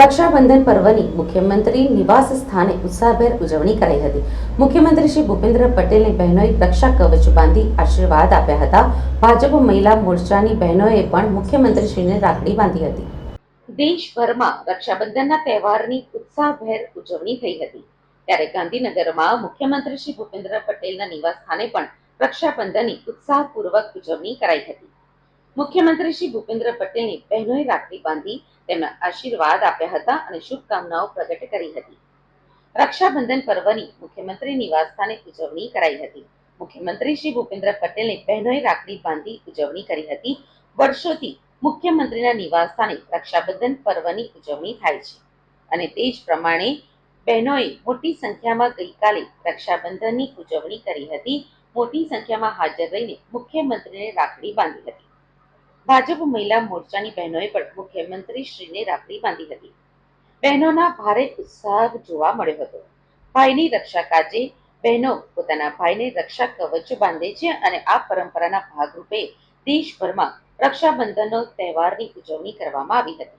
રક્ષાબંધન પર્વની મુખ્યમંત્રી નિવાસ સ્થાને ઉત્સાહભેર ઉજવણી કરાઈ હતી. મુખ્યમંત્રી શ્રી ભૂપેન્દ્ર પટેલની બહેનોએ રક્ષા કવચ બાંધી આશીર્વાદ આપ્યા હતા. ભાજપ મહિલા મોરચાની બહેનોએ પણ મુખ્યમંત્રીશ્રીને રાખડી બાંધી હતી. દેશભરમાં રક્ષાબંધનના તહેવારની ઉત્સાહભેર ઉજવણી થઈ હતી. ત્યારે ગાંધીનગરમાં મુખ્યમંત્રી શ્રી ભૂપેન્દ્ર પટેલના નિવાસ સ્થાને પણ રક્ષાબંધનની ઉત્સાહપૂર્વક ઉજવણી કરાઈ હતી. મુખ્યમંત્રી શ્રી ભૂપેન્દ્ર પટેલની બહેનોએ રાખડી બાંધી તેમના આશીર્વાદ આપ્યા હતા અને શુભકામનાઓ પ્રગટ કરી હતી. રક્ષાબંધન પર્વની મુખ્યમંત્રી નિવાસસ્થાને ઉજવણી કરાઈ હતી. મુખ્યમંત્રી શ્રી ભૂપેન્દ્ર પટેલને બહેનોએ રાખડી બાંધી ઉજવણી કરી હતી. વર્ષોથી મુખ્યમંત્રીના નિવાસ સ્થાને રક્ષાબંધન પર્વની ઉજવણી થાય છે. અને તે જ પ્રમાણે બહેનોએ મોટી સંખ્યામાં ગઈકાલે રક્ષાબંધનની ઉજવણી કરી હતી. મોટી સંખ્યામાં હાજર રહીને મુખ્યમંત્રીને રાખડી બાંધી હતી. ભાજપ મહિલા મોરચાની બહેનોએ પણ મુખ્યમંત્રી શ્રીને રાખડી બાંધી હતી. બહેનોના ભારે ઉત્સાહ જોવા મળ્યો હતો. ભાઈની રક્ષા કાજે બહેનો પોતાના ભાઈને રક્ષા કવચ બાંધે છે અને આ પરંપરાના ભાગરૂપે દેશભરમાં રક્ષાબંધનનો તહેવારની ઉજવણી કરવામાં આવી હતી.